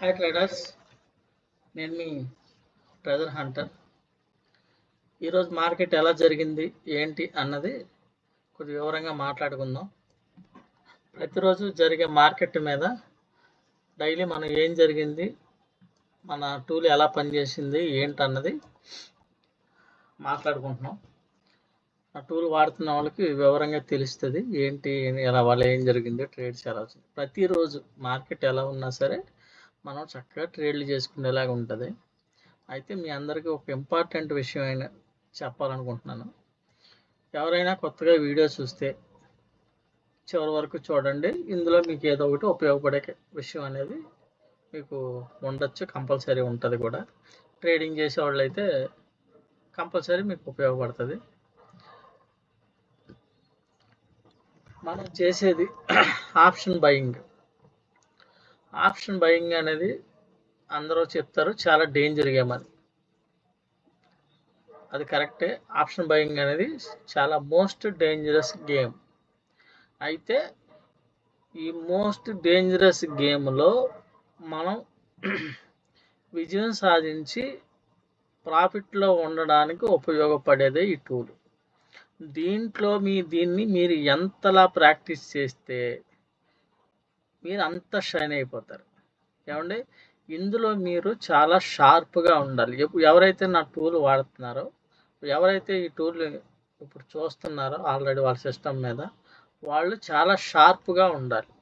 Hi traders నేను మీ treasure hunter ఈరోజు మార్కెట్ ఎలా జరిగింది ఏంటి అన్నది కొద్ది వివరంగా మాట్లాడుకుందాం. ప్రతిరోజు జరిగే మార్కెట్ మీద డైలీ మనం ఏం జరిగింది మన టూల్ ఎలా పనిచేసింది ఏంటి అన్నది మాట్లాడుకుంటున్నాం. ఆ టూల్ వాడుతున్న వాళ్ళకి వివరంగా తెలుస్తుంది ఏంటి ఎలా వాళ్ళ ఏం జరిగింది ట్రేడ్స్ ఎలా వచ్చింది. ప్రతిరోజు మార్కెట్ ఎలా ఉన్నా సరే మనం చక్కగా ట్రేడ్లు చేసుకునేలాగా ఉంటుంది. అయితే మీ అందరికీ ఒక ఇంపార్టెంట్ విషయం అయినా చెప్పాలనుకుంటున్నాను. ఎవరైనా కొత్తగా వీడియో చూస్తే చివరి వరకు చూడండి. ఇందులో మీకు ఏదో ఒకటి ఉపయోగపడే విషయం అనేది మీకు ఉండొచ్చు కంపల్సరీ ఉంటుంది కూడా. ట్రేడింగ్ చేసే వాళ్ళు అయితే కంపల్సరీ మీకు ఉపయోగపడుతుంది. మనం చేసేది ఆప్షన్ బయింగ్. ఆప్షన్ బయింగ్ అనేది అందరూ చెప్తారు చాలా డేంజర్ గేమ్ అని అది కరెక్టే ఆప్షన్ బయింగ్ అనేది చాలా మోస్ట్ డేంజరస్ గేమ్ అయితే ఈ మోస్ట్ డేంజరస్ గేమ్లో మనం విజయం సాధించి ప్రాఫిట్లో ఉండడానికి ఉపయోగపడేదే ఈ టూల్ దీంట్లో మీ దీన్ని మీరు ఎంతలా ప్రాక్టీస్ చేస్తే మీరు అంత షైన్ అయిపోతారు. ఏమండి? ఇందులో మీరు చాలా షార్ప్గా ఉండాలి. ఎవరైతే నా టూల్ వాడుతున్నారో ఎవరైతే ఈ టూల్ ఇప్పుడు చూస్తున్నారో ఆల్రెడీ వాళ్ళ సిస్టమ్ మీద వాళ్ళు చాలా షార్ప్గా ఉండాలి.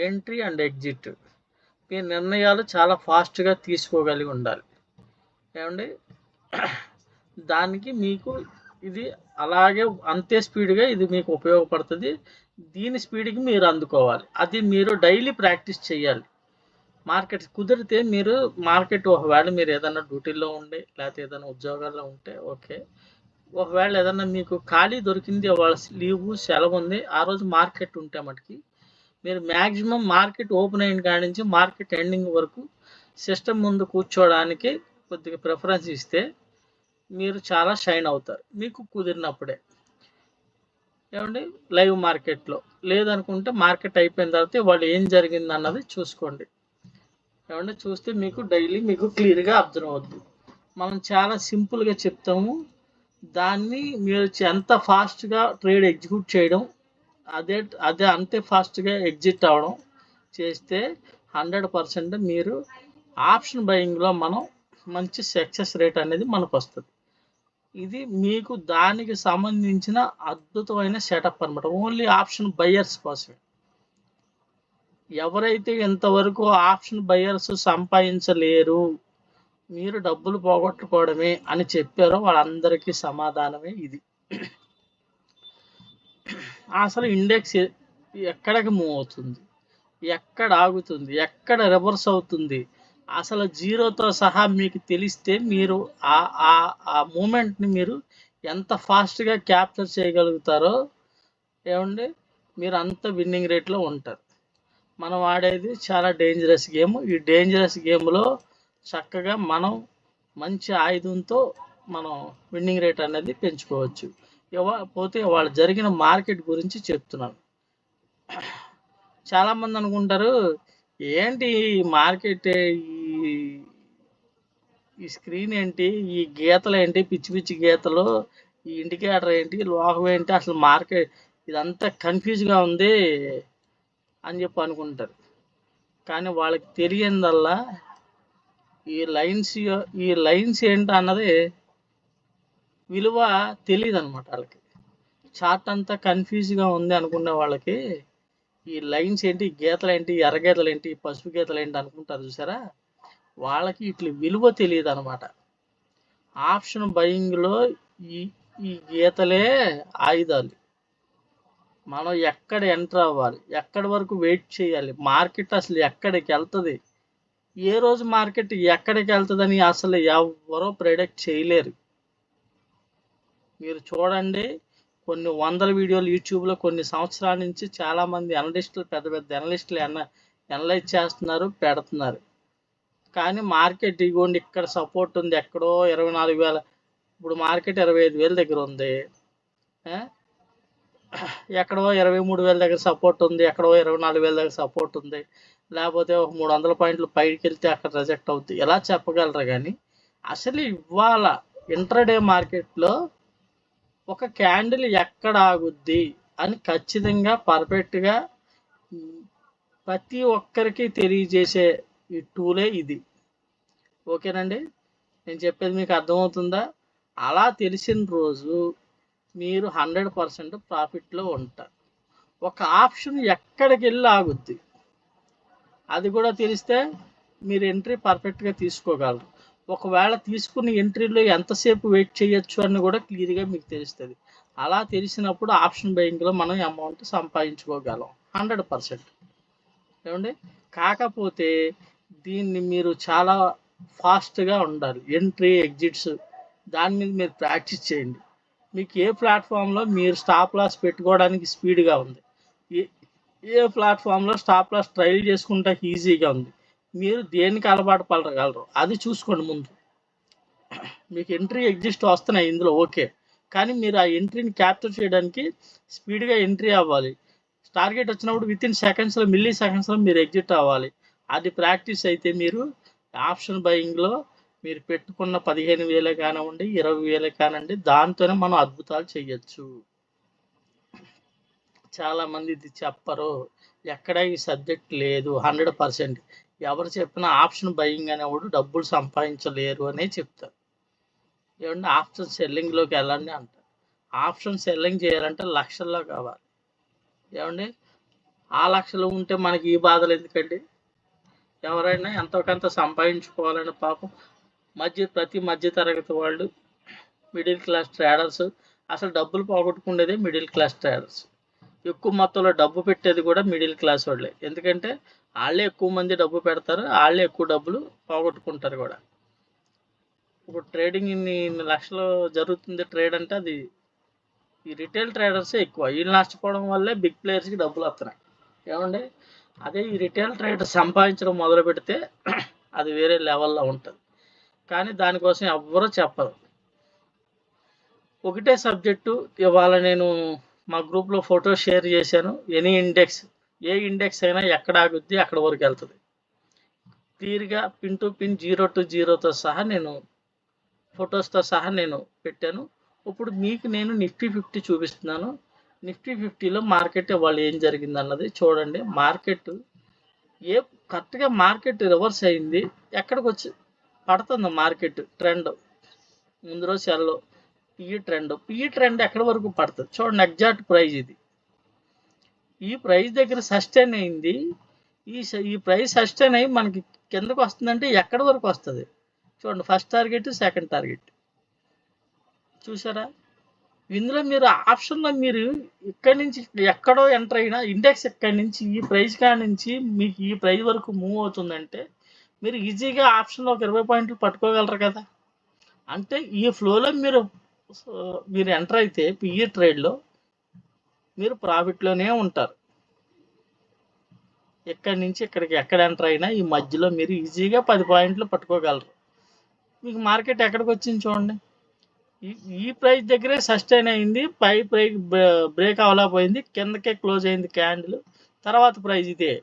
Entry and exit. మీ నిర్ణయాలు చాలా ఫాస్ట్గా తీసుకోగలిగి ఉండాలి. ఏమండి? దానికి మీకు ఇది అలాగే అంతే స్పీడ్గా ఇది మీకు ఉపయోగపడుతుంది. దీని స్పీడ్కి మీరు అందుకోవాలి. అది మీరు డైలీ ప్రాక్టీస్ చేయాలి. మార్కెట్ కుదిరితే మీరు మార్కెట్ ఒకవేళ మీరు ఏదైనా డ్యూటీలో ఉండి లేకపోతే ఏదైనా ఉద్యోగాల్లో ఉంటే ఓకే. ఒకవేళ ఏదైనా మీకు ఖాళీ దొరికింది వాళ్ళ లీవ్ సెలవు ఉంది ఆ రోజు మార్కెట్ ఉంటే మటుకి మీరు మ్యాక్సిమం మార్కెట్ ఓపెన్ అయిన కాడి నుంచి మార్కెట్ ఎండింగ్ వరకు సిస్టమ్ ముందు కూర్చోవడానికి కొద్దిగా ప్రిఫరెన్స్ ఇస్తే మీరు చాలా షైన్ అవుతారు. మీకు కుదిరినప్పుడే. ఏమండి? లైవ్ మార్కెట్లో. లేదనుకుంటే మార్కెట్ అయిపోయిన తర్వాత వాళ్ళు ఏం జరిగింది అన్నది చూసుకోండి. ఏమంటే చూస్తే మీకు డైలీ మీకు క్లియర్గా అబ్జర్వ్ అవుతుంది మనం చాలా సింపుల్గా చెప్తాము. దాన్ని మీరు ఎంత ఫాస్ట్గా ట్రేడ్ ఎగ్జిక్యూట్ చేయడం అదే అదే అంతే ఫాస్ట్గా ఎగ్జిట్ అవ్వడం చేస్తే హండ్రెడ్ పర్సెంట్ మీరు ఆప్షన్ బయింగ్లో మనం మంచి సక్సెస్ రేట్ అనేది మనకు వస్తుంది ఇది మీకు దానికి సంబంధించిన అద్భుతమైన సెటప్ అనమాట ఓన్లీ ఆప్షన్ బయ్యర్స్ కోసమే. ఎవరైతే ఇంతవరకు ఆప్షన్ బయ్యర్స్ సంపాదించలేరు మీరు డబ్బులు పోగొట్టుకోవడమే అని చెప్పారో వాళ్ళందరికీ సమాధానమే ఇది. అసలు ఇండెక్స్ ఎక్కడికి మూవ్ అవుతుంది? ఎక్కడ ఆగుతుంది? ఎక్కడ రివర్స్ అవుతుంది? అసలు జీరోతో సహా మీకు తెలిస్తే మీరు ఆ ఆ ఆ మూమెంట్ని మీరు ఎంత ఫాస్ట్గా క్యాప్చర్ చేయగలుగుతారో ఏమండి? మీరు అంత విన్నింగ్ రేట్లో ఉంటారు. మనం ఆడేది చాలా డేంజరస్ గేమ్ ఈ డేంజరస్ గేమ్లో చక్కగా మనం మంచి ఆయుధంతో మనం విన్నింగ్ రేట్ అనేది పెంచుకోవచ్చు. పోతే వాళ్ళు జరిగిన మార్కెట్ గురించి చెప్తున్నాను. చాలామంది అనుకుంటారు ఏంటి ఈ మార్కెట్ ఈ ఈ స్క్రీన్ ఏంటి ఈ గీతలు ఏంటి పిచ్చి పిచ్చి గీతలు ఈ ఇండికేటర్ ఏంటి లోహం ఏంటి అసలు మార్కెట్ ఇదంతా కన్ఫ్యూజ్గా ఉంది అని చెప్పి అనుకుంటారు. కానీ వాళ్ళకి తెలియనిదల్లా ఈ లైన్స్ ఈ లైన్స్ ఏంటి అన్నది విలువ తెలియదు అనమాట వాళ్ళకి. చార్ట్ అంతా కన్ఫ్యూజ్గా ఉంది అనుకునే వాళ్ళకి ఈ లైన్స్ ఏంటి గీతలు ఏంటి ఎర్రగీతలు ఎర్ర ఏంటి పసుపు గీతలు ఏంటి అనుకుంటారు చూసారా? వాళ్ళకి ఇట్ల విలువ తెలియదు అనమాట ఆప్షన్ బయింగ్లో ఈ ఈ గీతలే ఆయుధాలు. మనం ఎక్కడ ఎంటర్ అవ్వాలి ఎక్కడి వరకు వెయిట్ చేయాలి మార్కెట్ అసలు ఎక్కడికి వెళ్తుంది ఏ రోజు మార్కెట్ ఎక్కడికి వెళ్తుందని అసలు ఎవరో ప్రెడిక్ట్ చేయలేరు. మీరు చూడండి కొన్ని వందల వీడియోలు యూట్యూబ్లో కొన్ని సంవత్సరాల నుంచి చాలామంది అనలిస్టులు పెద్ద పెద్ద అనలిస్టులు ఎన అనలైజ్ చేస్తున్నారు పెడుతున్నారు. కానీ మార్కెట్ ఇగోండి ఇక్కడ సపోర్ట్ ఉంది ఎక్కడో ఇరవై నాలుగు వేల ఇప్పుడు మార్కెట్ ఇరవై ఐదు వేల దగ్గర ఉంది. ఎక్కడో ఇరవై మూడు వేల దగ్గర సపోర్ట్ ఉంది ఎక్కడో ఇరవై నాలుగు వేల దగ్గర సపోర్ట్ ఉంది. లేకపోతే ఒక మూడు వందల పాయింట్లు పైకి వెళ్తే అక్కడ రిజెక్ట్ అవుద్ది. ఎలా చెప్పగలరు కానీ అసలు ఇవాళ ఇంటర్డే మార్కెట్లో ఒక క్యాండిల్ ఎక్కడ ఆగుద్ది అని ఖచ్చితంగా పర్ఫెక్ట్గా ప్రతి ఒక్కరికి తెలియజేసే ఈ టూలే ఇది. ఓకేనండి? నేను చెప్పేది మీకు అర్థమవుతుందా? అలా తెలిసిన రోజు మీరు హండ్రెడ్ పర్సెంట్ ప్రాఫిట్లో ఉంటారు ఒక ఆప్షన్ ఎక్కడికి వెళ్ళి ఆగుద్ది? అది కూడా తెలిస్తే మీరు ఎంట్రీ పర్ఫెక్ట్గా తీసుకోగలరు. ఒకవేళ తీసుకున్న ఎంట్రీలో ఎంతసేపు వెయిట్ చేయొచ్చు అని కూడా క్లియర్గా మీకు తెలుస్తుంది. అలా తెలిసినప్పుడు ఆప్షన్ బయింగ్లో మనం అమౌంట్ సంపాదించుకోగలం. Hundred percent. ఏమండి? కాకపోతే దీన్ని మీరు చాలా ఫాస్ట్గా ఉండాలి. ఎంట్రీ ఎగ్జిట్స్ దాని మీద మీరు ప్రాక్టీస్ చేయండి. మీకు ఏ ప్లాట్ఫామ్లో మీరు స్టాప్ లాస్ పెట్టుకోవడానికి స్పీడ్గా ఉంది. ఏ ఏ ప్లాట్ఫామ్లో స్టాప్ లాస్ ట్రయల్ చేసుకుంటా ఈజీగా ఉంది. మీరు దేనికి అలవాటు పడగలరు? అది చూసుకోండి ముందు. మీకు ఎంట్రీ ఎగ్జిస్ట్ వస్తున్నాయి ఇందులో ఓకే. కానీ మీరు ఆ ఎంట్రీని క్యాప్చర్ చేయడానికి స్పీడ్గా ఎంట్రీ అవ్వాలి. టార్గెట్ వచ్చినప్పుడు విత్ ఇన్ సెకండ్స్లో మిల్లీ సెకండ్స్లో మీరు ఎగ్జిట్ అవ్వాలి. అది ప్రాక్టీస్ అయితే మీరు ఆప్షన్ బయింగ్లో మీరు పెట్టుకున్న పదిహేను వేలే కానివ్వండి ఇరవై వేలే కానివ్వండి దాంతోనే మనం అద్భుతాలు చేయొచ్చు. చాలామంది ఇది చెప్పరు. ఎక్కడ ఈ సబ్జెక్ట్ లేదు హండ్రెడ్ పర్సెంట్ ఎవరు చెప్పినా ఆప్షన్ బయింగ్ అనేవాడు డబ్బులు సంపాదించలేరు అనే చెప్తారు. ఏమంటే ఆప్షన్ సెల్లింగ్లోకి వెళ్ళండి అంటారు. ఆప్షన్ సెల్లింగ్ చేయాలంటే లక్షల్లో కావాలి. ఏమండి? ఆ లక్షలు ఉంటే మనకి ఈ బాధలు ఎందుకండి? ఎవరైనా ఎంతో కొంత సంపాదించుకోవాలని పాపం మధ్య ప్రతి మధ్య తరగతి వాళ్ళు మిడిల్ క్లాస్ ట్రేడర్స్ అసలు డబ్బులు పోగొట్టుకునేదే మిడిల్ క్లాస్ ట్రేడర్స్ ఎక్కువ మొత్తంలో డబ్బు పెట్టేది కూడా మిడిల్ క్లాస్ వాళ్ళే. ఎందుకంటే వాళ్ళే ఎక్కువ మంది డబ్బు పెడతారు వాళ్ళే ఎక్కువ డబ్బులు పోగొట్టుకుంటారు కూడా. ఇప్పుడు ట్రేడింగ్ ఇన్ని ఇన్ని లక్షలు జరుగుతుంది ట్రేడ్ అంటే అది ఈ రిటైల్ ట్రేడర్సే ఎక్కువ. వీళ్ళు నష్టపోవడం వల్లే బిగ్ ప్లేయర్స్కి డబ్బులు వస్తున్నాయి. ఏమండి? అదే ఈ రిటైల్ ట్రేడర్ సంపాదించడం మొదలు పెడితే అది వేరే లెవెల్లో ఉంటుంది. కానీ దానికోసం ఎవ్వరూ చెప్పరు. ఒకటే సబ్జెక్టు ఇవాళ నేను మా గ్రూప్లో ఫోటో షేర్ చేశాను. ఎనీ ఇండెక్స్ ఏ ఇండెక్స్ అయినా ఎక్కడ ఆగుద్ది అక్కడ వరకు వెళ్తుంది. క్లియర్గా pin to pin zero to జీరోతో సహా నేను ఫొటోస్తో సహా నేను పెట్టాను. ఇప్పుడు మీకు నేను నిఫ్టీ ఫిఫ్టీ చూపిస్తున్నాను. నిఫ్టీ ఫిఫ్టీలో మార్కెట్ వాళ్ళు ఏం జరిగింది అన్నది చూడండి. మార్కెట్ ఏ కరెక్ట్గా మార్కెట్ రివర్స్ అయింది. ఎక్కడికి వచ్చి పడుతుంది మార్కెట్ ట్రెండ్? ముందు రోజు సెల్లో. PE trend. పిఈ ట్రెండ్ ఎక్కడి వరకు పడుతుంది? చూడండి ఎగ్జాక్ట్ ప్రైజ్ ఇది. ఈ ప్రైస్ దగ్గర సస్టైన్ అయింది. ఈ స- ఈ ప్రైస్ సస్టైన్ అయ్యి మనకి కిందకు వస్తుందంటే ఎక్కడి వరకు వస్తుంది? చూడండి ఫస్ట్ టార్గెట్ సెకండ్ టార్గెట్. చూసారా? ఇందులో మీరు ఆప్షన్లో మీరు ఇక్కడి నుంచి ఎక్కడో ఎంటర్ అయినా ఇండెక్స్ ఇక్కడ నుంచి ఈ ప్రైస్ కాడ నుంచి మీకు ఈ ప్రైస్ వరకు మూవ్ అవుతుందంటే మీరు ఈజీగా ఆప్షన్లో ఒక ఇరవై పాయింట్లు పట్టుకోగలరు కదా? అంటే ఈ ఫ్లోలో మీరు మీరు ఎంటర్ అయితే పిఈ ట్రేడ్లో మీరు ప్రాఫిట్లోనే ఉంటారు. ఎక్కడి నుంచి ఇక్కడికి ఎక్కడ ఎంటర్ అయినా ఈ మధ్యలో మీరు ఈజీగా పది పాయింట్లు పట్టుకోగలరు. మీకు మార్కెట్ ఎక్కడికి వచ్చింది చూడండి. ఈ ఈ ప్రైస్ దగ్గరే సస్టైన్ అయింది. పై ప్రైస్ బ్రేక్ అవ్వలేకపోయింది కిందకే క్లోజ్ అయింది క్యాండిల్. తర్వాత ప్రైస్ ఇదే.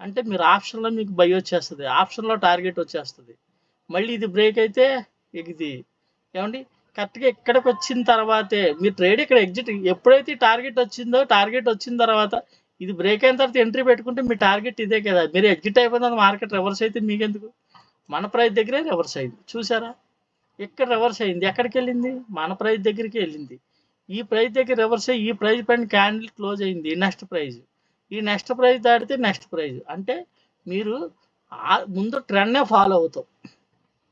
అంటే మీరు ఆప్షన్లో మీకు బై వచ్చేస్తుంది. ఆప్షన్లో టార్గెట్ వచ్చేస్తుంది. మళ్ళీ ఇది బ్రేక్ అయితే ఇది. ఏమండి? కరెక్ట్గా ఇక్కడికి వచ్చిన తర్వాతే మీ ట్రేడ్ ఇక్కడ ఎగ్జిట్ ఎప్పుడైతే టార్గెట్ వచ్చిందో టార్గెట్ వచ్చిన తర్వాత ఇది బ్రేక్ అయిన తర్వాత ఎంట్రీ పెట్టుకుంటే మీ టార్గెట్ ఇదే కదా. మీరు ఎగ్జిట్ అయిపోయిన మార్కెట్ రివర్స్ అయితే మీకెందుకు? మన ప్రైస్ దగ్గరే రివర్స్ అయింది. చూసారా ఇక్కడ రివర్స్ అయింది? ఎక్కడికి వెళ్ళింది? మన ప్రైస్ దగ్గరికి వెళ్ళింది. ఈ ప్రైస్ దగ్గర రివర్స్ అయ్యి ఈ ప్రైస్ పైన క్యాండిల్ క్లోజ్ అయింది. నెక్స్ట్ ప్రైజ్ ఈ నెక్స్ట్ ప్రైజ్ దాటితే నెక్స్ట్ ప్రైజ్ అంటే మీరు ముందు ట్రెండ్నే ఫాలో అవుతాం.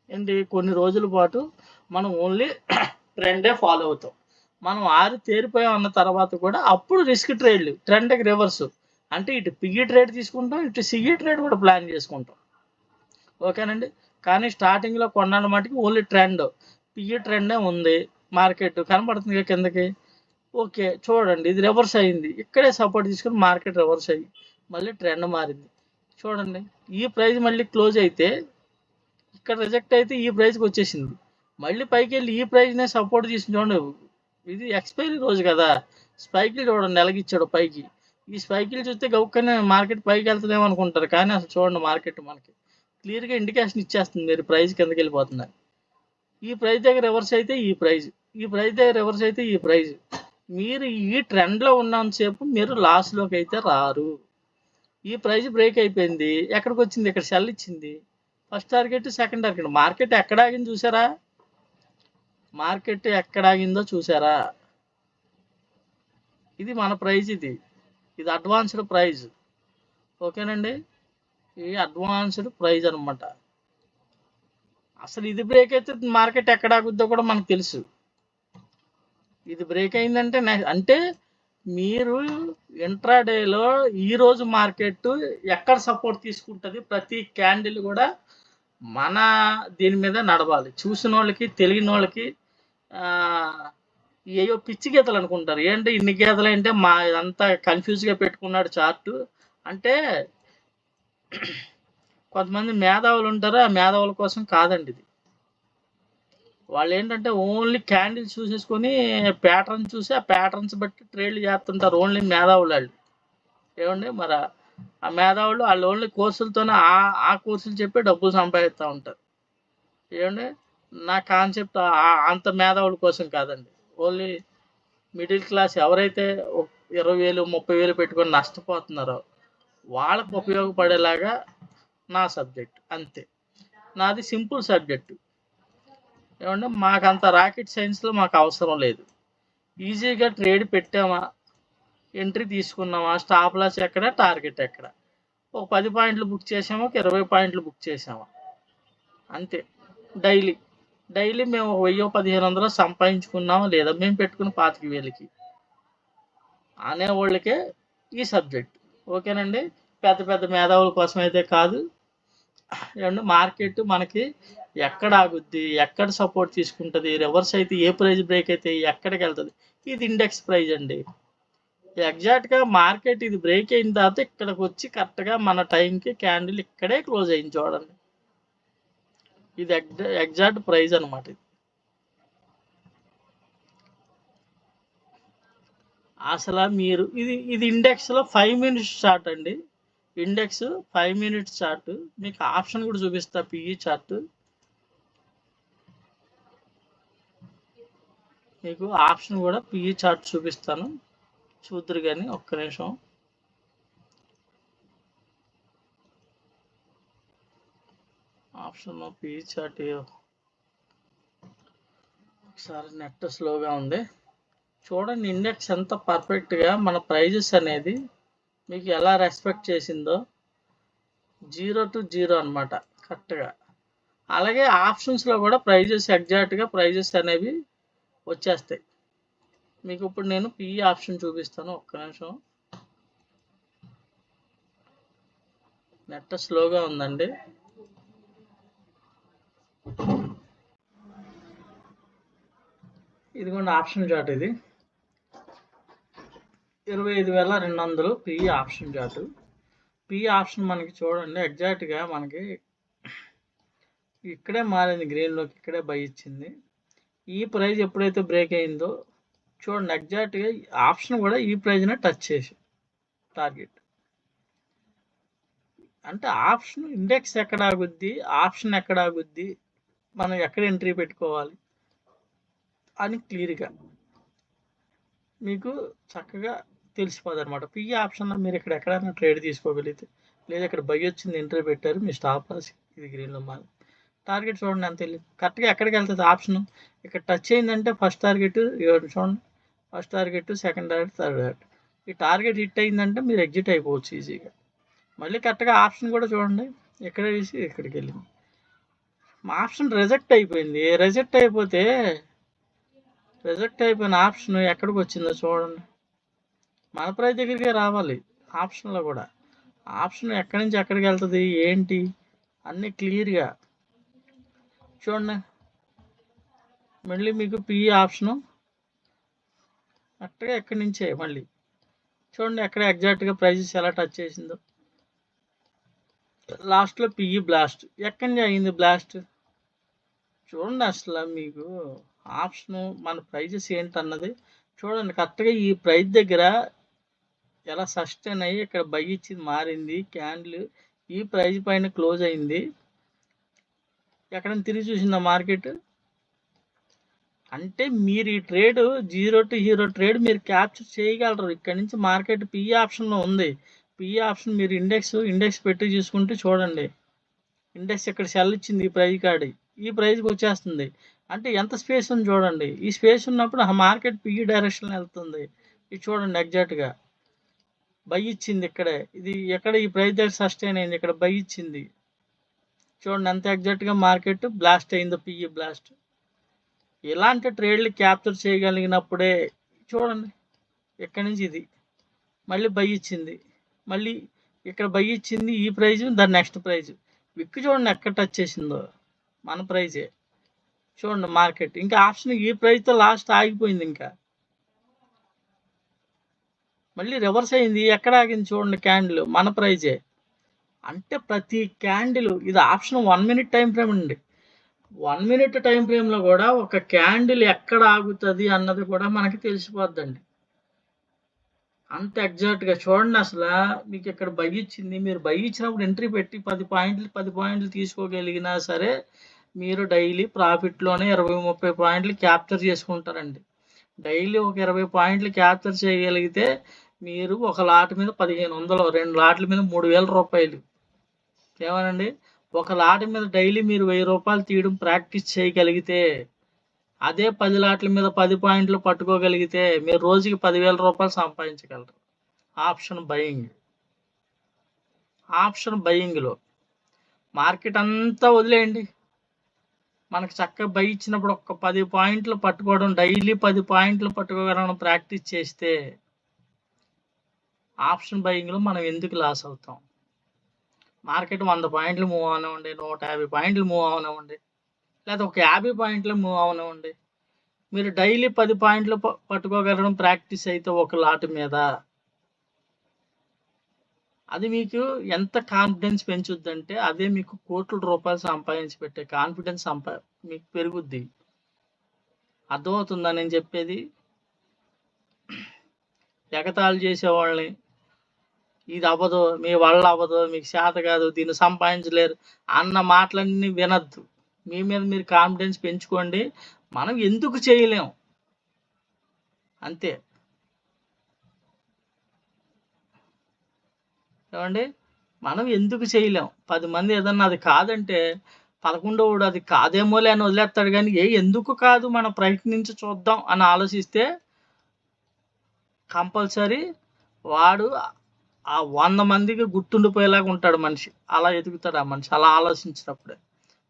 ఏంటి? కొన్ని రోజుల పాటు మనం ఓన్లీ ట్రెండే ఫాలో అవుతాం. మనం ఆరి తేరిపోయాం అన్న తర్వాత కూడా అప్పుడు రిస్క్ ట్రేడ్లు ట్రెండ్కి రివర్స్ అంటే ఇటు పిగి ట్రేడ్ తీసుకుంటాం ఇటు సిగి ట్రేడ్ కూడా ప్లాన్ చేసుకుంటాం. ఓకేనండి? కానీ స్టార్టింగ్లో కొన్నాళ్ళ మటుకు ఓన్లీ ట్రెండ్ పిగి ట్రెండే ఉంది మార్కెట్ కనబడుతుంది కదా కిందకి? ఓకే చూడండి ఇది రివర్స్ అయింది. ఇక్కడే సపోర్ట్ తీసుకుని మార్కెట్ రివర్స్ అయ్యి మళ్ళీ ట్రెండ్ మారింది. చూడండి ఈ ప్రైస్ మళ్ళీ క్లోజ్ అయితే ఇక్కడ రిజెక్ట్ అయితే ఈ ప్రైస్కి వచ్చేసింది. మళ్ళీ పైకి వెళ్ళి ఈ ప్రైజ్నే సపోర్ట్ చేసి చూడండి. ఇది ఎక్స్పైరీ రోజు కదా. స్పైకిల్ చూడండి నెలకి ఇచ్చాడు పైకి. ఈ స్పైకిల్ చూస్తే గౌక్కనే మార్కెట్ పైకి వెళ్తుందేమో అనుకుంటారు. కానీ అసలు చూడండి మార్కెట్ మనకి. క్లియర్గా ఇండికేషన్ ఇచ్చేస్తుంది మీరు ప్రైస్ కిందకి వెళ్ళిపోతున్నారు. ఈ ప్రైస్ దగ్గర రివర్స్ అయితే ఈ ప్రైజ్ ఈ ప్రైస్ దగ్గర రివర్స్ అయితే ఈ ప్రైజ్ మీరు ఈ ట్రెండ్లో ఉన్నంతసేపు మీరు లాస్లోకి అయితే రారు. ఈ ప్రైజ్ బ్రేక్ అయిపోయింది. ఎక్కడికి వచ్చింది ఇక్కడ సెల్ ఇచ్చింది. First target second target market ఎక్కడ ఆగింది చూసారా? మార్కెట్ ఎక్కడ ఆగిందో చూసారా? ఇది మన ప్రైజ్ ఇది. ఇది అడ్వాన్స్డ్ ప్రైజ్. ఓకేనండి? ఇది అడ్వాన్స్డ్ ప్రైజ్ అనమాట అసలు ఇది బ్రేక్ అయితే మార్కెట్ ఎక్కడ ఆగుద్దో కూడా మనకు తెలుసు. ఇది బ్రేక్ అయిందంటే అంటే మీరు ఇంట్రాడేలో ఈ రోజు మార్కెట్ ఎక్కడ సపోర్ట్ తీసుకుంటుంది? ప్రతి క్యాండిల్ కూడా మన దీని మీద నడవాలి. చూసిన వాళ్ళకి తెలియని వాళ్ళకి ఏయో పిచ్చి గీతలు అనుకుంటారు. ఏంటి ఇన్ని గీతలు అంటే మా ఇదంతా కన్ఫ్యూజ్గా పెట్టుకున్నాడు చార్ట్ అంటే కొంతమంది మేధావులు ఉంటారు ఆ మేధావుల కోసం కాదండి ఇది. వాళ్ళు ఏంటంటే ఓన్లీ క్యాండిల్ చూసేసుకొని ప్యాటర్న్ చూసి ఆ ప్యాటర్న్స్ బట్టి ట్రేడ్లు చేస్తుంటారు ఓన్లీ మేధావులు వాళ్ళు. ఏమండి? మరి ఆ- ఆ మేధావులు వాళ్ళు ఓన్లీ కోర్సులతోనే ఆ ఆ కోర్సులు చెప్పి డబ్బులు సంపాదిస్తూ ఉంటారు. ఏమండి? నా కాన్సెప్ట్ అంత మేధావుల కోసం కాదండి. ఓన్లీ మిడిల్ క్లాస్ ఎవరైతే ఇరవై వేలు ముప్పై వేలు పెట్టుకొని నష్టపోతున్నారో వాళ్ళకు ఉపయోగపడేలాగా నా సబ్జెక్ట్ అంతే. నాది సింపుల్ సబ్జెక్టు. ఏమంటే మాకు అంత రాకెట్ సైన్స్లో మాకు అవసరం లేదు. ఈజీగా ట్రేడ్ పెట్టామా ఎంట్రీ తీసుకున్నామా స్టాప్ లాస్ ఎక్కడ టార్గెట్ ఎక్కడ? ఒక పది పాయింట్లు బుక్ చేసామా ఒక ఇరవై పాయింట్లు బుక్ చేసామా? అంతే. డైలీ. డైలీ మేము ఒక వెయ్యి పదిహేను వందలు సంపాదించుకున్నాం లేదా? మేము పెట్టుకున్న పాతిక వేలకి. అనేవాళ్ళకే ఈ సబ్జెక్ట్. ఓకేనండి? పెద్ద పెద్ద మేధావుల కోసం అయితే కాదు. ఏమంటే మార్కెట్ మనకి ఎక్కడ ఆగుద్ది? ఎక్కడ సపోర్ట్ తీసుకుంటుంది? రివర్స్ అయితే ఏ ప్రైజ్ బ్రేక్ అయితే ఎక్కడికి వెళ్తుంది? ఇది ఇండెక్స్ ప్రైజ్ అండి. ఎగ్జాక్ట్గా మార్కెట్ ఇది బ్రేక్ అయిన తర్వాత ఇక్కడికి వచ్చి కరెక్ట్గా మన టైంకి క్యాండిల్ ఇక్కడే క్లోజ్ అయింది చూడండి. ఇది ఎగ్జాక్ట్ ప్రైజ్ అనమాట ఇది. అసలు మీరు ఇది ఇది ఇండెక్స్లో ఫైవ్ మినిట్స్ చార్ట్ అండి. ఇండెక్స్ ఫైవ్ మినిట్స్ చార్ట్ మీకు ఆప్షన్ కూడా చూపిస్తా పిఈ చార్ట్ మీకు ఆప్షన్ కూడా పిఈ చార్ట్ చూపిస్తాను. చూద్దరు కానీ ఒక్క నిమిషం. ఆప్షన్ పీ చార్ట్ ఒకసారి నెట్ స్లోగా ఉంది. చూడండి ఇండెక్స్ ఎంత పర్ఫెక్ట్గా మన ప్రైజెస్ అనేది మీకు ఎలా రెస్పెక్ట్ చేసిందో. జీరో టు జీరో అనమాట కరెక్ట్గా అలాగే ఆప్షన్స్లో కూడా ప్రైజెస్ ఎగ్జాక్ట్గా ప్రైజెస్ అనేవి వచ్చేస్తాయి. మీకు ఇప్పుడు నేను పిఈ ఆప్షన్ చూపిస్తాను ఒక్క నిమిషం. నెట్ స్లోగా ఉందండి. ఇదిగోండి ఆప్షన్ చార్ట్ ఇది. ఇరవై ఐదు వేల రెండు వందలు PE option chart. PE option మనకి చూడండి ఎగ్జాక్ట్గా మనకి ఇక్కడే మారింది గ్రీన్లోకి ఇక్కడే బై ఇచ్చింది. ఈ ప్రైజ్ ఎప్పుడైతే బ్రేక్ అయిందో చూడండి ఎగ్జాక్ట్గా ఆప్షన్ కూడా ఈ ప్రైజ్నే టచ్ చేసి టార్గెట్ అంటే ఆప్షన్ ఇండెక్స్ ఎక్కడ ఆగుద్ది ఆప్షన్ ఎక్కడ ఆగుద్ది మనం ఎక్కడ ఎంట్రీ పెట్టుకోవాలి అని క్లియర్గా మీకు చక్కగా తెలిసిపోదు అనమాట పిఈ ఆప్షన్లో మీరు ఇక్కడ ఎక్కడైనా ట్రేడ్ తీసుకోగలిగితే లేదా ఇక్కడ బై వచ్చింది ఎంట్రీ పెట్టారు మీ స్టాప్ లాస్ ఇది గ్రీన్లో మాది టార్గెట్ చూడండి అంత తెలియదు కరెక్ట్గా ఎక్కడికి వెళ్తుంది ఆప్షన్ ఇక్కడ టచ్ అయిందంటే ఫస్ట్ టార్గెట్ చూడండి. First target second target third target ఈ టార్గెట్ హిట్ అయిందంటే మీరు ఎగ్జిట్ అయిపోవచ్చు ఈజీగా మళ్ళీ కరెక్ట్గా ఆప్షన్ కూడా చూడండి. ఎక్కడ వేసి ఇక్కడికి వెళ్ళింది? మా ఆప్షన్ రిజెక్ట్ అయిపోయింది. రిజెక్ట్ అయిపోతే రిజెక్ట్ అయిపోయిన ఆప్షన్ ఎక్కడికి వచ్చిందో చూడండి. మన ప్రైజ్ దగ్గరికి రావాలి ఆప్షన్లో కూడా. ఆప్షన్ ఎక్కడి నుంచి ఎక్కడికి వెళ్తుంది ఏంటి? అన్నీ క్లియర్గా. చూడండి. మళ్ళీ మీకు పిఈ ఆప్షను. కరెక్ట్గా ఎక్కడి నుంచే మళ్ళీ. చూడండి ఎక్కడ ఎగ్జాక్ట్గా ప్రైజెస్ ఎలా టచ్ చేసిందో. లాస్ట్లో పిఈ బ్లాస్ట్ ఎక్కడి నుంచి అయింది బ్లాస్ట్ చూడండి అసలు మీకు ఆప్షన్ మన ప్రైజెస్ ఏంటన్నది. చూడండి కరెక్ట్గా ఈ ప్రైజ్ దగ్గర ఎలా సస్టైన్ అయ్యి ఇక్కడ బై ఇచ్చింది మారింది క్యాండిల్ ఈ ప్రైజ్ పైన క్లోజ్ అయింది. ఎక్కడైనా తిరిగి చూసిందా మార్కెట్ అంటే మీరు ఈ trade zero to hero trade మీరు క్యాప్చర్ చేయగలరు. ఇక్కడ నుంచి మార్కెట్ పిఈ ఆప్షన్లో ఉంది. పిఈ ఆప్షన్ మీరు ఇండెక్స్ ఇండెక్స్ పెట్టి చూసుకుంటే చూడండి. ఇండెక్స్ ఇక్కడ సెల్ ఇచ్చింది ఈ ప్రైజ్ కాడి ఈ ప్రైజ్కి వచ్చేస్తుంది. అంటే ఎంత స్పేస్ ఉంది చూడండి. ఈ స్పేస్ ఉన్నప్పుడు ఆ మార్కెట్ పిఈ డైరెక్షన్ వెళ్తుంది. ఇది చూడండి ఎగ్జాక్ట్గా బై ఇచ్చింది ఇక్కడే. ఇది ఎక్కడ ఈ ప్రైజ్ దగ్గర సస్టైన్ అయింది? ఇక్కడ బై ఇచ్చింది. చూడండి ఎంత ఎగ్జాక్ట్గా మార్కెట్ బ్లాస్ట్ అయిందో పిఈ బ్లాస్ట్ ఇలాంటి ట్రేడ్లు క్యాప్చర్ చేయగలిగినప్పుడే చూడండి. ఎక్కడి నుంచి ఇది? మళ్ళీ బై ఇచ్చింది. మళ్ళీ ఇక్కడ బై ఇచ్చింది ఈ ప్రైజ్ దాని నెక్స్ట్ ప్రైజ్. విక్ చూడండి ఎక్కడ టచ్ చేసిందో. మన ప్రైజే. చూడండి మార్కెట్. ఇంకా ఆప్షన్ ఈ ప్రైజ్తో లాస్ట్ ఆగిపోయింది ఇంకా. మళ్ళీ రివర్స్ అయింది. ఎక్కడ ఆగింది చూడండి క్యాండిల్. మన ప్రైజే. అంటే ప్రతి క్యాండిల్ ఇది option one minute time frame అండి. వన్ మినిట్ టైం ఫ్రేమ్లో కూడా ఒక క్యాండిల్ ఎక్కడ ఆగుతుంది అన్నది కూడా మనకి తెలిసిపోద్దండి. అంత ఎగ్జాక్ట్గా చూడండి అసలు. మీకు ఇక్కడ బై ఇచ్చింది. మీరు బై ఇచ్చినప్పుడు ఎంట్రీ పెట్టి పది పాయింట్లు పది పాయింట్లు తీసుకోగలిగినా సరే మీరు డైలీ ప్రాఫిట్లోనే ఇరవై ముప్పై పాయింట్లు క్యాప్చర్ చేసుకుంటారండి. డైలీ ఒక ఇరవై పాయింట్లు క్యాప్చర్ చేయగలిగితే మీరు ఒక లాట్ మీద పదిహేను వందలు రెండు లాట్ల మీద మూడు వేల రూపాయలు. ఏమనండి? ఒక లాట్ మీద డైలీ మీరు వెయ్యి రూపాయలు తీయడం ప్రాక్టీస్ చేయగలిగితే అదే పది లాట్ల మీద పది పాయింట్లు పట్టుకోగలిగితే మీరు రోజుకి పదివేల రూపాయలు సంపాదించగలరు. Option buying. ఆప్షన్ బయింగ్లో మార్కెట్ అంతా వదిలేయండి. మనకు చక్కగా బై ఇచ్చినప్పుడు ఒక్క పది పాయింట్లు పట్టుకోవడం డైలీ పది పాయింట్లు పట్టుకోగలడం ప్రాక్టీస్ చేస్తే ఆప్షన్ బయింగ్లో మనం ఎందుకు లాస్ అవుతాం? మార్కెట్ వంద పాయింట్లు మూవ్ అవనివ్వండి నూట యాభై పాయింట్లు మూవ్ అవనివ్వండి. లేదా ఒక యాభై పాయింట్లు మూవ్ అవనివ్వండి. మీరు డైలీ పది పాయింట్లు పట్టుకోగలగడం పట్టుకోగలడం ప్రాక్టీస్ అయితే ఒక లాట్ మీద. అది మీకు ఎంత కాన్ఫిడెన్స్ పెంచుద్దంటే అదే మీకు కోట్ల రూపాయలు సంపాదించి పెట్టే కాన్ఫిడెన్స్ సంపా మీకు పెరుగుద్ది. అర్థమవుతుందా నేను చెప్పేది? ఎగతాళి చేసేవాళ్ళని ఇది అవ్వదు మీ వల్ల అవ్వదు మీకు చేత కాదు దీన్ని సంపాదించలేరు అన్న మాటలన్నీ వినద్దు. మీ మీద మీరు కాన్ఫిడెన్స్ పెంచుకోండి. మనం ఎందుకు చేయలేం? అంతే. ఏమండి? మనం ఎందుకు చేయలేం? పది మంది ఏదన్నా అది కాదంటే పదకొండవడు అది కాదేమోలే అని వదిలేస్తాడు కానీ ఏ ఎందుకు కాదు మనం ప్రయత్నించి చూద్దాం అని ఆలోచిస్తే కంపల్సరీ వాడు ఆ వంద మందికి గుర్తుండిపోయేలాగా ఉంటాడు మనిషి. అలా ఎదుగుతాడు ఆ మనిషి. అలా ఆలోచించినప్పుడే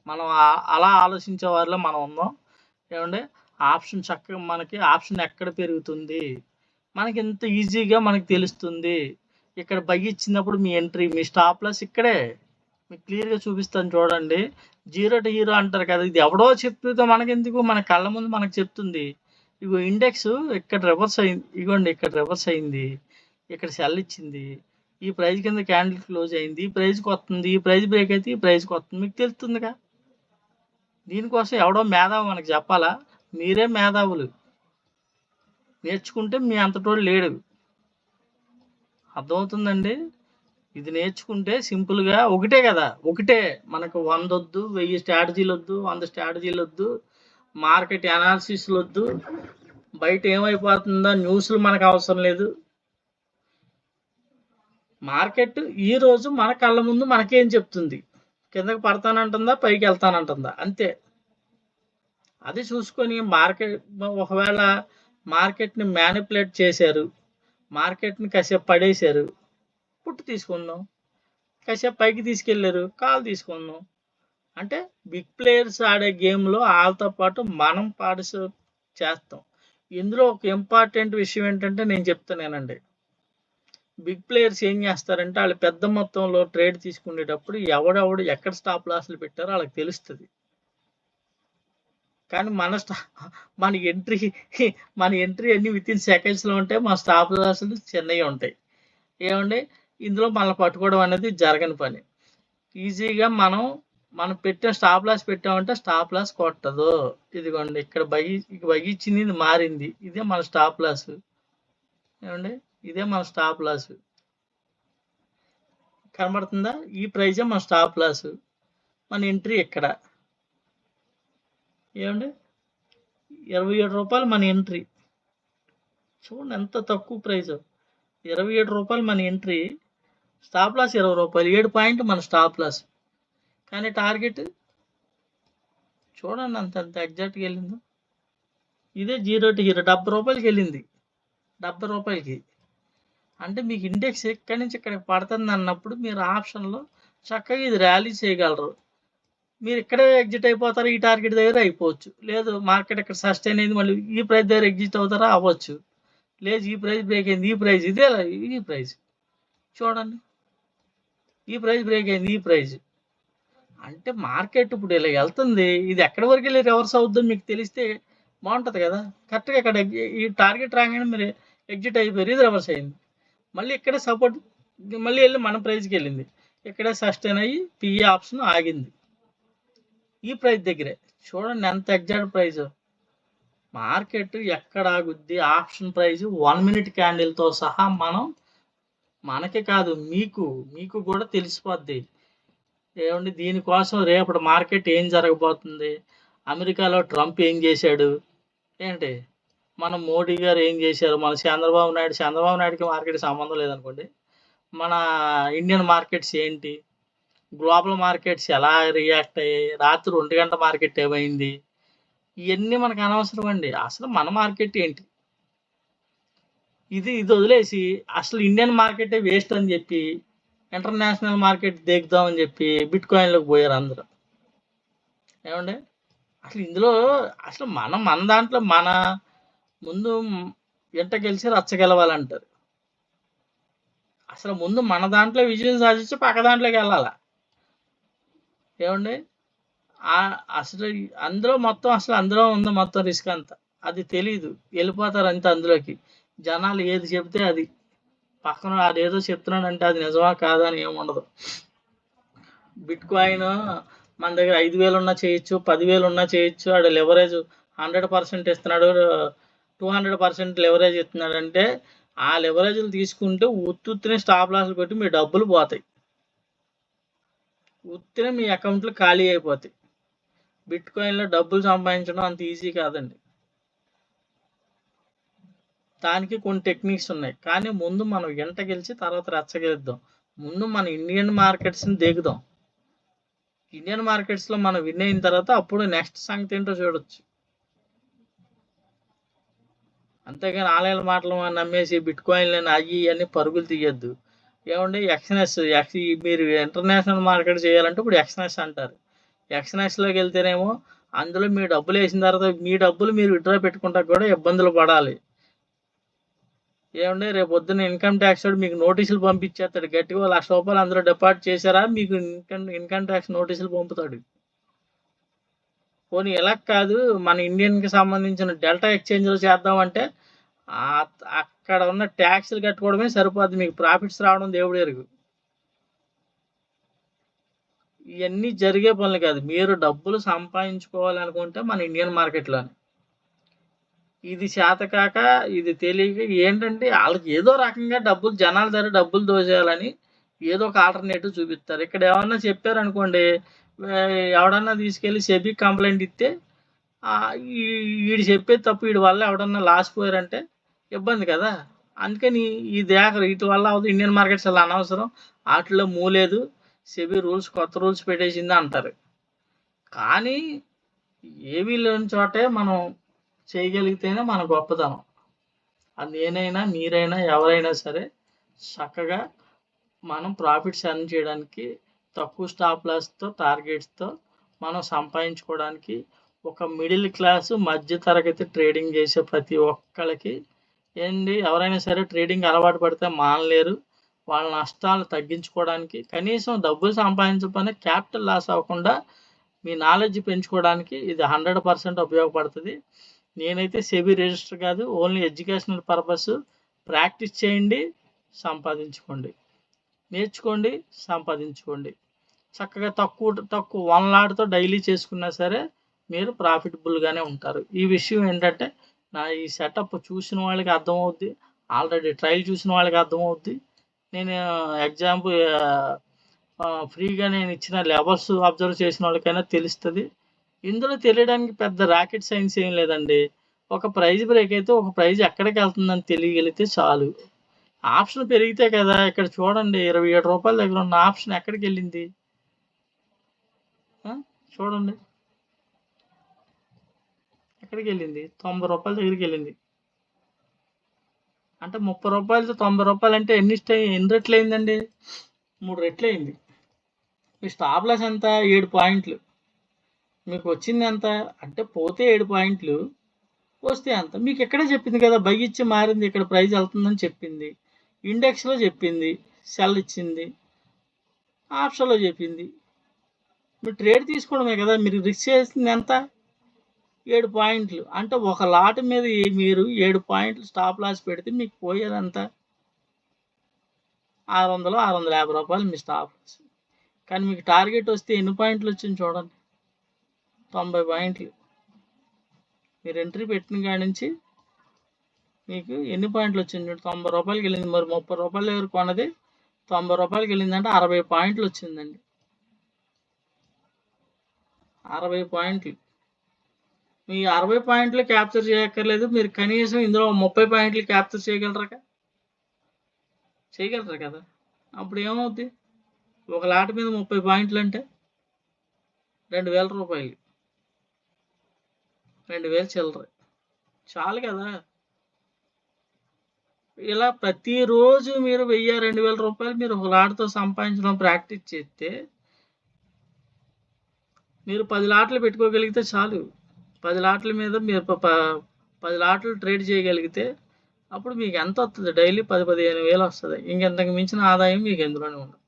మనం అలా ఆలోచించే వారిలో మనం ఉందాం ఏమంటే ఆప్షన్ చక్కగా మనకి ఆప్షన్ ఎక్కడ పెరుగుతుంది? మనకి ఎంత ఈజీగా మనకి తెలుస్తుంది? ఇక్కడ బై ఇచ్చినప్పుడు మీ ఎంట్రీ మీ స్టాప్ లాస్ ఇక్కడే. మీకు క్లియర్గా చూపిస్తాను చూడండి. జీరో టు హీరో అంటారు కదా ఇది ఎవడో చెప్తుందో మనకెందుకు? మన కళ్ళ ముందు మనకు చెప్తుంది. ఇగో ఇండెక్స్ ఇక్కడ రివర్స్ అయింది. ఇగోండి ఇక్కడ రివర్స్ అయింది. ఇక్కడ సెల్ ఇచ్చింది. ఈ ప్రైజ్ కింద క్యాండిల్ క్లోజ్ అయింది. ఈ ప్రైజ్కి వస్తుంది. ఈ ప్రైజ్ బ్రేక్ అయితే ఈ ప్రైజ్కి వస్తుంది. మీకు తెలుస్తుందిగా? దీనికోసం ఎవడో మేధావి మనకు చెప్పాలా? మీరే మేధావులు. నేర్చుకుంటే మీ అంతటోడు లేడు. అర్థమవుతుందండి? ఇది నేర్చుకుంటే సింపుల్గా ఒకటే కదా. ఒకటే. మనకు వంద వద్దు వెయ్యి స్ట్రాటజీలు వద్దు వంద స్ట్రాటజీలు వద్దు మార్కెట్ అనాలిసిస్లు వద్దు బయట ఏమైపోతుందో న్యూస్లు మనకు అవసరం లేదు. మార్కెట్ ఈ రోజు మన కళ్ళ ముందు మనకేం చెప్తుంది? కిందకి పడతానంటుందా పైకి వెళ్తానంటుందా? అంతే. అది చూసుకొని మార్కెట్ ఒకవేళ మార్కెట్ని మ్యానిపులేట్ చేశారు మార్కెట్ని కాసేపు పడేశారు పుట్టు తీసుకుందాం. కాసేపు పైకి తీసుకెళ్ళారు కాల్ తీసుకుందాం. అంటే బిగ్ ప్లేయర్స్ ఆడే గేమ్లో వాళ్ళతో పాటు మనం పార్టిసిపేట్ చేస్తాం. ఇందులో ఒక ఇంపార్టెంట్ విషయం ఏంటంటే నేను చెప్తున్నానండి. బిగ్ ప్లేయర్స్ ఏం చేస్తారంటే వాళ్ళు పెద్ద మొత్తంలో ట్రేడ్ తీసుకునేటప్పుడు ఎవడెవడు ఎక్కడ స్టాప్ లాస్లు పెట్టారో వాళ్ళకి తెలుస్తుంది. కానీ మన స్టా మన ఎంట్రీ మన ఎంట్రీ అన్ని విత్ ఇన్ సెకండ్స్లో ఉంటాయి మన స్టాప్ లాస్లు చిన్నవి ఉంటాయి. ఏమంటే ఇందులో మనల్ని పట్టుకోవడం అనేది జరగని పని. ఈజీగా మనం మనం పెట్టిన స్టాప్ లాస్ పెట్టామంటే స్టాప్ లాస్ కొట్టదు. ఇదిగోండి ఇక్కడ బగి బై ఇది మారింది. ఇదే మన స్టాప్ లాస్. ఏమండి? ఇదే మన స్టాప్ లాస్ కనబడుతుందా? ఈ ప్రైజే మన స్టాప్ లాస్ మన ఎంట్రీ ఇక్కడ ఏమండి? ఇరవై ఏడు రూపాయలు మన ఎంట్రీ చూడండి ఎంత తక్కువ ప్రైస్ ఇరవై ఏడు రూపాయలు మన ఎంట్రీ స్టాప్ లాస్ ఇరవై రూపాయలు. ఏడు పాయింట్ మన స్టాప్ లాస్ కానీ టార్గెట్ చూడండి అంత అంత ఎగ్జాక్ట్గా వెళ్ళిందో. ఇదే జీరో టు హీరో డెబ్బై రూపాయలకి వెళ్ళింది. డెబ్బై రూపాయలకి. అంటే మీకు ఇండెక్స్ ఎక్కడి నుంచి ఇక్కడికి పడుతుంది అన్నప్పుడు మీరు ఆప్షన్లో చక్కగా ఇది ర్యాలీ చేయగలరు. మీరు ఇక్కడే ఎగ్జిట్ అయిపోతారు ఈ టార్గెట్ దగ్గర అయిపోవచ్చు. లేదు మార్కెట్ ఇక్కడ సస్టైన్ అయింది మళ్ళీ ఈ ప్రైస్ దగ్గర ఎగ్జిట్ అవుతారా? అవ్వచ్చు. లేదు ఈ ప్రైస్ బ్రేక్ అయింది ఈ ప్రైస్ ఇదే ఈ ప్రైస్ చూడండి. ఈ ప్రైస్ బ్రేక్ అయింది ఈ ప్రైస్ అంటే మార్కెట్ ఇప్పుడు ఇలా వెళ్తుంది. ఇది ఎక్కడి వరకు వెళ్ళి రివర్స్ అవుద్దో మీకు తెలిస్తే బాగుంటుంది కదా. కరెక్ట్గా ఇక్కడ ఈ టార్గెట్ రాగానే మీరు ఎగ్జిట్ అయిపోయారు ఇది రివర్స్ అయింది. మళ్ళీ ఇక్కడ సపోర్ట్ మళ్ళీ వెళ్ళి మన ప్రైజ్కి వెళ్ళింది. ఇక్కడే సస్టైన్ అయ్యి పిఏ ఆప్షన్ ఆగింది. ఈ ప్రైస్ దగ్గరే. చూడండి ఎంత ఎగ్జాక్ట్ ప్రైస్ మార్కెట్ ఎక్కడ ఆగుద్ది? ఆప్షన్ ప్రైస్ వన్ మినిట్ క్యాండిల్తో సహా మనం మనకి కాదు మీకు మీకు కూడా తెలిసిపోద్ది. ఏమండి దీనికోసం రేపటి మార్కెట్ ఏం జరగబోతుంది? అమెరికాలో ట్రంప్ ఏం చేశాడు? ఏంటి? మన మోడీ గారు ఏం చేశారు? మన చంద్రబాబు నాయుడు చంద్రబాబు నాయుడుకి మార్కెట్ సంబంధం లేదనుకోండి మన ఇండియన్ మార్కెట్స్ ఏంటి? గ్లోబల్ మార్కెట్స్ ఎలా రియాక్ట్ అయ్యాయి? రాత్రి ఒంటి గంట మార్కెట్ ఏమైంది? ఇవన్నీ మనకు అనవసరం అండి. అసలు మన మార్కెట్ ఏంటి? ఇది ఇది వదిలేసి అసలు ఇండియన్ మార్కెటే వేస్ట్ అని చెప్పి ఇంటర్నేషనల్ మార్కెట్ దేగుదామని చెప్పి బిట్ కాయిన్లోకి పోయారు అందరూ. ఏమండి? అసలు ఇందులో అసలు మనం మన దాంట్లో మన ముందు ఎంట గెలిచి రచ్చ గెలవాలంటారు. అసలు ముందు మన దాంట్లో విజయం సాధించి పక్క దాంట్లోకి వెళ్ళాలా? ఏమండి? ఆ- అసలు అందులో మొత్తం అసలు అందులో ఉంది మొత్తం రిస్క్ అంతా. అది తెలీదు. వెళ్ళిపోతారు అంతే అందులోకి. జనాలు ఏది చెప్తే అది. పక్కన అదేదో చెప్తున్నాడంటే అది నిజమా కాదా అని ఏముండదు బిట్ కాయిన్ మన దగ్గర ఐదు వేలు ఉన్నా చేయొచ్చు పదివేలు ఉన్నా చేయొచ్చు ఆడ లెవరేజ్ హండ్రెడ్ పర్సెంట్ ఇస్తున్నాడు టూ హండ్రెడ్ పర్సెంట్ లెవరేజ్ ఇస్తున్నాడు అంటే ఆ లెవరేజ్లు తీసుకుంటే ఉత్తుత్తినే స్టాప్ లాస్లు కొట్టి మీ డబ్బులు పోతాయి. ఉత్తినే మీ అకౌంట్లు ఖాళీ అయిపోతాయి. బిట్ కాయిన్లో డబ్బులు సంపాదించడం అంత ఈజీ కాదండి. దానికి కొన్ని టెక్నిక్స్ ఉన్నాయి. కానీ ముందు మనం ఎంట గెలిచి తర్వాత రచ్చ గెలుద్దాం. ముందు మన ఇండియన్ మార్కెట్స్ని దిగుదాం ఇండియన్ మార్కెట్స్లో మనం విన్ అయిన తర్వాత అప్పుడు నెక్స్ట్ సంగతి ఏంటో చూడొచ్చు. అంతేగాని ఆలయాల మాటలు నమ్మేసి బిట్ కాయిన్లని అయ్యి ఇవన్నీ పరుగులు తీయొద్దు. ఏమంటే ఎక్స్నెస్ ఎక్స్ మీరు ఇంటర్నేషనల్ మార్కెట్ చేయాలంటే ఇప్పుడు ఎక్స్నెస్ అంటారు. ఎక్స్నెస్లోకి వెళ్తేనేమో అందులో మీ డబ్బులు వేసిన తర్వాత మీ డబ్బులు మీరు విత్డ్రా పెట్టుకుంటా కూడా ఇబ్బందులు పడాలి. ఏమంటే రేపు పొద్దున్న ఇన్కమ్ ట్యాక్స్ వాడు మీకు నోటీసులు పంపించేస్తాడు. గట్టిగా లక్ష రూపాయలు అందులో డిపాజిట్ చేశారా? మీకు ఇన్కమ్ ఇన్కమ్ ట్యాక్స్ నోటీసులు పంపుతాడు. పోనీ ఇలా కాదు మన ఇండియన్కి సంబంధించిన డెల్టా ఎక్స్చేంజ్లో చేద్దామంటే అక్కడ ఉన్న ట్యాక్స్లు కట్టుకోవడమే సరిపోద్ది మీకు ప్రాఫిట్స్ రావడం దేవుడు ఎరుగు. ఇవన్నీ జరిగే పనులు కాదు మీరు డబ్బులు సంపాదించుకోవాలనుకుంటే మన ఇండియన్ మార్కెట్లోనే. ఇది చేతకాక ఇది తెలియక ఏంటంటే వాళ్ళకి ఏదో రకంగా డబ్బులు జనాల దగ్గర డబ్బులు దోచేయాలని ఏదో ఒక ఆల్టర్నేటివ్ చూపిస్తారు. ఇక్కడ ఏమన్నా చెప్పారనుకోండి ఎవడన్నా తీసుకెళ్ళి సెబీ కంప్లైంట్ ఇస్తే వీడు చెప్పేది తప్పు వీడి వల్ల ఎవడన్నా లాస్ పోయారంటే ఇబ్బంది కదా. అందుకని ఈ దేక వీటి వల్ల అవుతుంది ఇండియన్ మార్కెట్స్ అలా అనవసరం. వాటిలో మూలేదు. సెబీ రూల్స్ కొత్త రూల్స్ పెట్టేసింది అంటారు. కానీ ఏమీ లేని చోటే మనం చేయగలిగితేనే మన గొప్పతనం. అది నేనైనా మీరైనా ఎవరైనా సరే చక్కగా మనం ప్రాఫిట్స్ ఎర్న్ చేయడానికి తక్కువ స్టాప్ లాస్తో టార్గెట్స్తో మనం సంపాదించుకోవడానికి ఒక మిడిల్ క్లాస్ మధ్య తరగతి ట్రేడింగ్ చేసే ప్రతి ఒక్కళ్ళకి ఏంటి ఎవరైనా సరే ట్రేడింగ్ అలవాటు పడితే మానలేరు. వాళ్ళ నష్టాలు తగ్గించుకోవడానికి కనీసం డబ్బులు సంపాదించకపోయినా క్యాపిటల్ లాస్ అవ్వకుండా మీ నాలెడ్జ్ పెంచుకోవడానికి ఇది హండ్రెడ్ పర్సెంట్ ఉపయోగపడుతుంది. నేనైతే సెబీ రిజిస్టర్ కాదు ఓన్లీ ఎడ్యుకేషనల్ పర్పస్ ప్రాక్టీస్ చేయండి సంపాదించుకోండి. నేర్చుకోండి సంపాదించుకోండి. చక్కగా తక్కువ తక్కువ వన్ లాట్తో డైలీ చేసుకున్నా సరే మీరు ప్రాఫిటబుల్గానే ఉంటారు. ఈ విషయం ఏంటంటే నా ఈ సెటప్ చూసిన వాళ్ళకి అర్థమవుద్ది ఆల్రెడీ ట్రయల్ చూసిన వాళ్ళకి అర్థమవుద్ది. నేను ఎగ్జాంపుల్ ఫ్రీగా నేను ఇచ్చిన లెవెల్స్ అబ్జర్వ్ చేసిన వాళ్ళకైనా తెలుస్తుంది. ఇందులో తెలియడానికి పెద్ద రాకెట్ సైన్స్ ఏం లేదండి. ఒక ప్రైజ్ బ్రేక్ అయితే ఒక ప్రైజ్ ఎక్కడికి వెళ్తుందని తెలియగలిగితే చాలు. ఆప్షన్ పెరిగితే కదా ఇక్కడ చూడండి ఇరవై ఏడు రూపాయల దగ్గర ఉన్న ఆప్షన్ ఎక్కడికి వెళ్ళింది? చూడండి. ఎక్కడికి వెళ్ళింది? తొంభై రూపాయల దగ్గరికి వెళ్ళింది. అంటే ముప్పై రూపాయలతో తొంభై రూపాయలు అంటే ఎన్ని ఎన్ని రెట్లు అయిందండి? మూడు రెట్లు అయింది. మీ స్టాప్ లాస్ ఎంత? ఏడు పాయింట్లు. మీకు వచ్చింది ఎంత? అంటే పోతే ఏడు పాయింట్లు వస్తే అంత మీకు ఎక్కడే చెప్పింది కదా బై ఇచ్చి మారింది ఇక్కడ ప్రైజ్ వెళ్తుందని చెప్పింది. ఇండెక్స్లో చెప్పింది సెల్ ఇచ్చింది ఆప్షన్లో చెప్పింది. మీరు ట్రేడ్ తీసుకోవడమే కదా మీరు రిస్క్ చేసింది ఎంత? ఏడు పాయింట్లు. అంటే ఒక లాట్ మీద మీరు ఏడు పాయింట్లు స్టాప్ లాస్ పెడితే మీకు పోయేది ఎంత? ఆరు వందలు ఆరు వందల యాభై రూపాయలు మీ స్టాప్ లాస్. కానీ మీకు టార్గెట్ వస్తే ఎన్ని పాయింట్లు వచ్చింది చూడండి. తొంభై పాయింట్లు. మీరు ఎంట్రీ పెట్టిన కాడి నుంచి మీకు ఎన్ని పాయింట్లు వచ్చింది చూడు? తొంభై రూపాయలకి వెళ్ళింది. మరి ముప్పై రూపాయల దగ్గర కొన్నది? తొంభై రూపాయలకి వెళ్ళిందంటే అరవై పాయింట్లు వచ్చిందండి. అరవై పాయింట్లు. మీ అరవై పాయింట్లు క్యాప్చర్ చేయక్కర్లేదు. మీరు కనీసం ఇందులో ముప్పై పాయింట్లు క్యాప్చర్ చేయగలరా చేయగలరా కదా? అప్పుడు ఏమవుద్ది? ఒక లాట మీద ముప్పై పాయింట్లు అంటే రెండు వేల రూపాయలు. రెండు వేలు చిల్లర. చాలు కదా? ఇలా ప్రతిరోజు మీరు వెయ్యి రెండు వేల రూపాయలు మీరు ఒక లాటతో సంపాదించడం ప్రాక్టీస్ చేస్తే మీరు పది లాట్లు పెట్టుకోగలిగితే చాలు. పది లాట్ల మీద మీరు పది లాట్లు ట్రేడ్ చేయగలిగితే అప్పుడు మీకు ఎంత వస్తుంది? డైలీ పది పదిహేను వేలు వస్తుంది. ఇంకెంతకు మించిన ఆదాయం మీకు ఎందులోనే ఉండదు.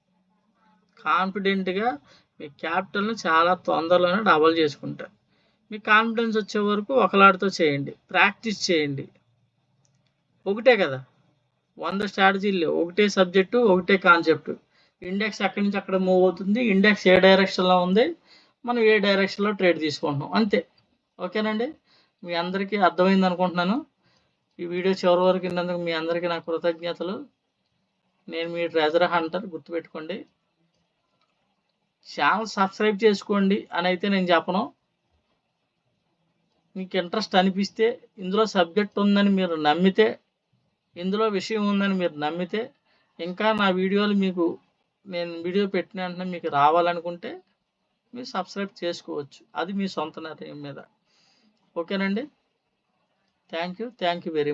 కాన్ఫిడెంట్గా మీ క్యాపిటల్ని చాలా తొందరలోనే డబల్ చేసుకుంటారు. మీకు కాన్ఫిడెన్స్ వచ్చే వరకు ఒకలాడితో చేయండి. ప్రాక్టీస్ చేయండి. ఒకటే కదా? వంద స్ట్రాటజీలు ఒకటే సబ్జెక్టు ఒకటే కాన్సెప్ట్ ఇండెక్స్ అక్కడి నుంచి అక్కడ మూవ్ అవుతుంది? ఇండెక్స్ ఏ డైరెక్షన్లో ఉంది? మనం ఏ డైరెక్షన్లో ట్రేడ్ తీసుకుంటున్నాం? అంతే. ఓకేనండి? మీ అందరికీ అర్థమైంది అనుకుంటున్నాను. ఈ వీడియో చివరి వరకు విన్నందుకు మీ అందరికీ నా కృతజ్ఞతలు. నేను మీ ట్రెజర్ హంటర్ గుర్తుపెట్టుకోండి. ఛానల్ సబ్స్క్రైబ్ చేసుకోండి అని అయితే నేను చెప్పను. మీకు ఇంట్రెస్ట్ అనిపిస్తే ఇందులో సబ్జెక్ట్ ఉందని మీరు నమ్మితే ఇందులో విషయం ఉందని మీరు నమ్మితే ఇంకా నా వీడియోలు మీకు నేను వీడియో పెట్టిన వెంటనే మీకు రావాలనుకుంటే మీరు సబ్స్క్రైబ్ చేసుకోవచ్చు. అది మీ సొంత నిర్ణయం మీద. ఓకేనండి? Thank you. Thank you very